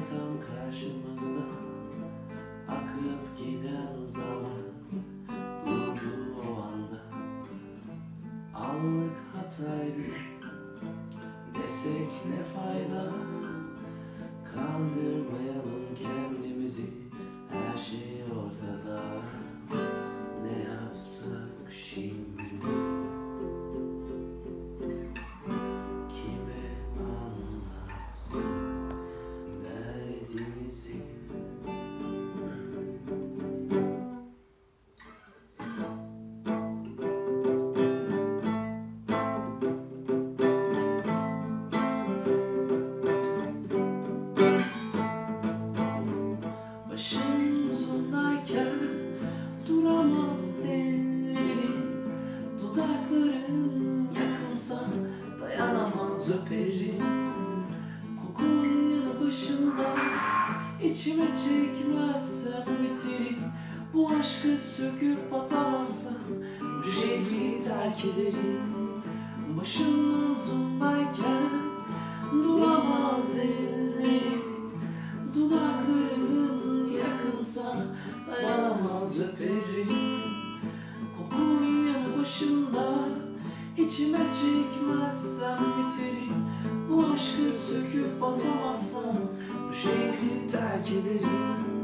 tam karşımızda. Akıp giden zaman durdu o anda. Anlık hataydı desek ne fayda? Kandırmayalım kendimizi. Beyaz tenleri Dudakların yakınsa Dayanamaz öperim. Kokun yanı başımda içime çekmezsen biterim Bu aşkı söküp atamazsan Bu şehri terk ederim. Başın omzumdayken Duramaz ellerim. Dudakların yakınsa Dayanamaz öperim. İçime çekmezsem biterim Bu aşkı söküp atamazsam Bu şehri terk ederim